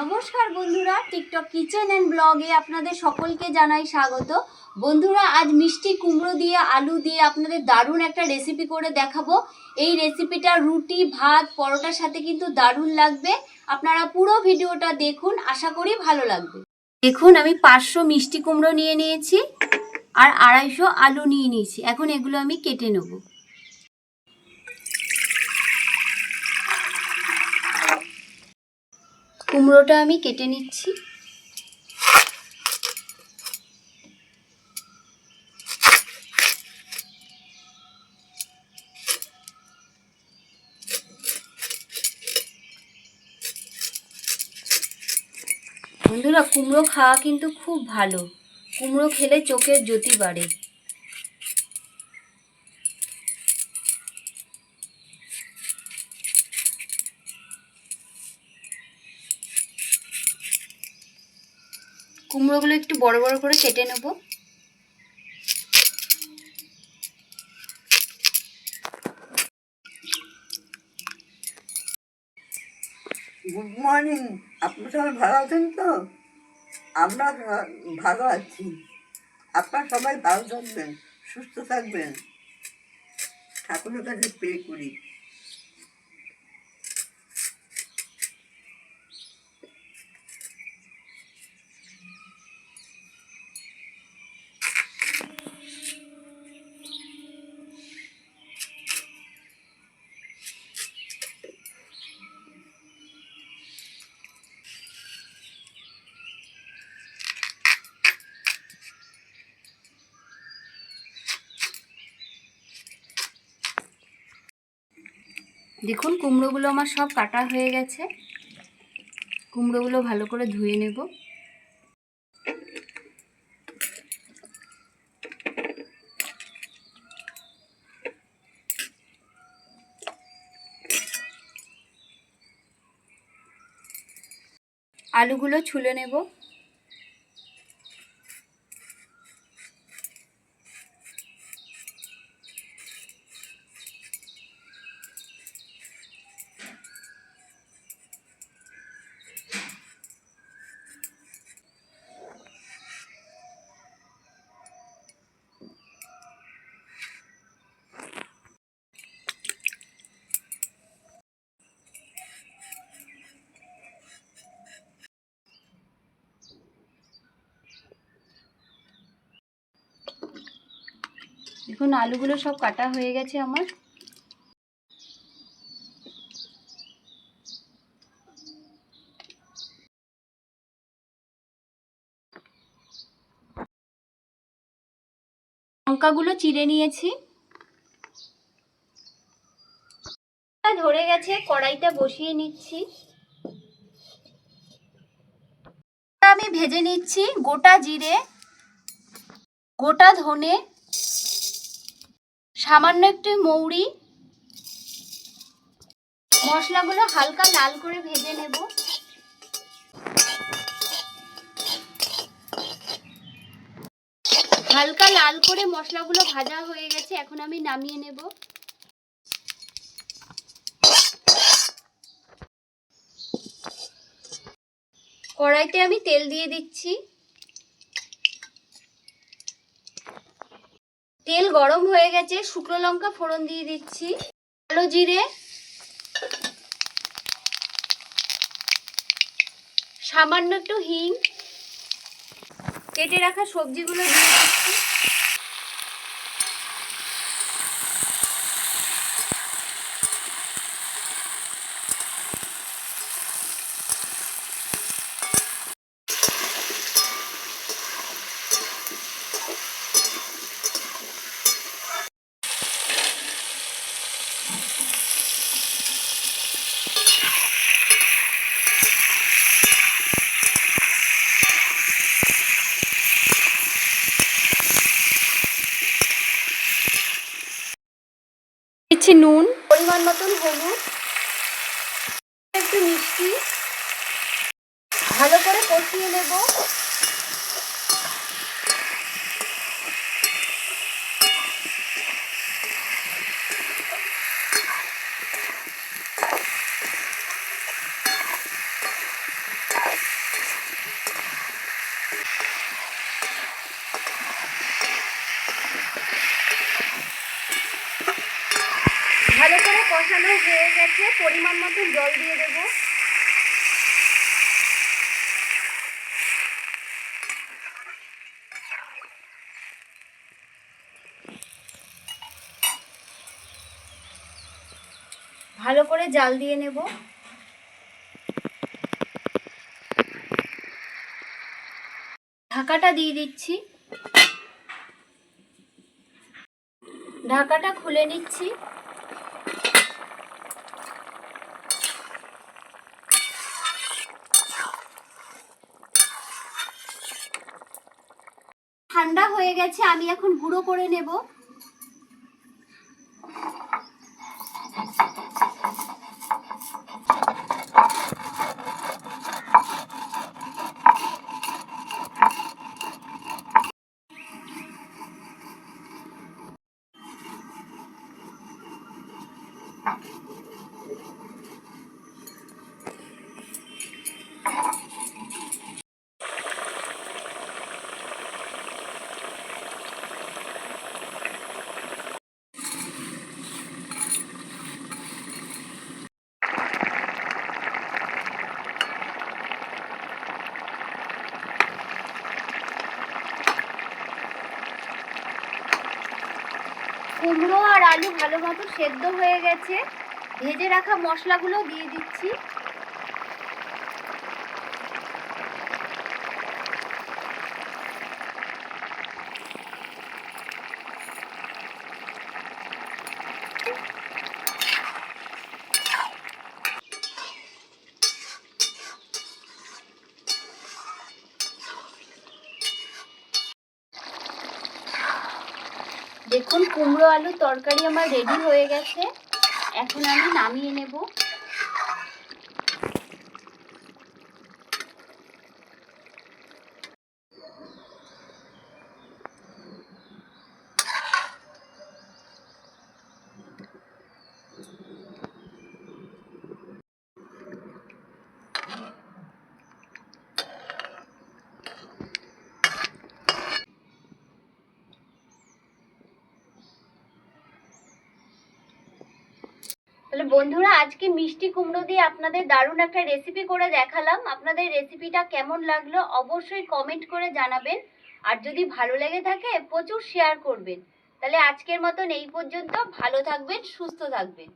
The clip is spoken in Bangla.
নমস্কার বন্ধুরা টিকটক কিচেন অ্যান্ড ব্লগে আপনাদের সকলকে জানাই স্বাগত। বন্ধুরা, আজ মিষ্টি কুমড়ো দিয়ে, আলু দিয়ে আপনাদের দারুণ একটা রেসিপি করে দেখাবো। এই রেসিপিটা রুটি, ভাত, পরোটার সাথে কিন্তু দারুণ লাগবে। আপনারা পুরো ভিডিওটা দেখুন, আশা করি ভালো লাগবে। দেখুন, আমি পাঁচশো মিষ্টি কুমড়ো নিয়ে নিয়েছি আর আড়াইশো আলু নিয়ে নিয়েছি। এখন এগুলো আমি কেটে নেব। কুমড়োটা আমি কেটে নিচ্ছি। বন্ধুরা, কুমড়ো খাওয়া কিন্তু খুব ভালো। কুমড়ো খেলে চোখের জ্যোতি বাড়ে। কুমড়োগুলো একটু বড় বড় করে কেটে নেব। গুড মর্নিং আপনি সবাই ভালো আছেন তো? আমরা ভালো আছি। আপনারা সবাই ভালো থাকবেন, সুস্থ থাকবেন। ঠাকুরের কাছে প্রে করি। দেখুন, কুমড়োগুলো আমার সব কাটা হয়ে গেছে। কুমড়োগুলো ভালো করে ধুয়ে নেব। আলুগুলো ছুলে নেব। দেখুন, আলুগুলো সব কাটা হয়ে গেছে আমার। লঙ্কাগুলো চিড়ে নিয়েছি। ধরে গেছে কড়াইটা বসিয়ে নিচ্ছি। আমি ভেজে নিচ্ছি, গোটা জিরে, গোটা ধনে সামান্য একটু মৌরি। মশলাগুলো হালকা লাল করে ভেজে নেব। হালকা লাল করে মশলাগুলো ভাজা হয়ে গেছে, এখন আমি নামিয়ে নেব। কড়াইতে আমি তেল দিয়ে দিচ্ছি। তেল গরম হয়ে গেছে, শুকনো লঙ্কা ফোড়ন দিয়ে দিচ্ছি। কালো জিরে, সামান্য একটু হিং, কেটে রাখা সবজিগুলো দিয়ে দিচ্ছি। মতন হলুদ একটু মিষ্টি। ভালো করে কষিয়ে নেব ভালো করে কষানো হয়ে গেছে, পরিমাণ মতো জল দিয়ে দেবো। ভালো করে জাল দিয়ে নেব। ঢাকাটা দিয়ে দিচ্ছি। ঢাকাটা খুলে নিচ্ছি। ঠান্ডা হয়ে গেছে আমি এখন গুঁড়ো করে নেব। কুমড়ো আর আলু ভালো মতো সেদ্ধ হয়ে গেছে। ভেজে রাখা মশলাগুলো দিয়ে দিচ্ছি। দেখুন কুমড়ো আলু তরকারি আমার রেডি হয়ে গেছে। এখন আমি নামিয়ে নেব। বন্ধুরা, আজকে মিষ্টি কুমড়ো দিয়ে আপনাদের দারুণ একটা রেসিপি করে দেখালাম। আপনাদের রেসিপিটা কেমন লাগল অবশ্যই কমেন্ট করে জানাবেন। আর যদি ভালো লেগে থাকে, প্রচুর শেয়ার করবেন। তাহলে আজকের মতন এই পর্যন্ত। ভালো থাকবেন, সুস্থ থাকবেন।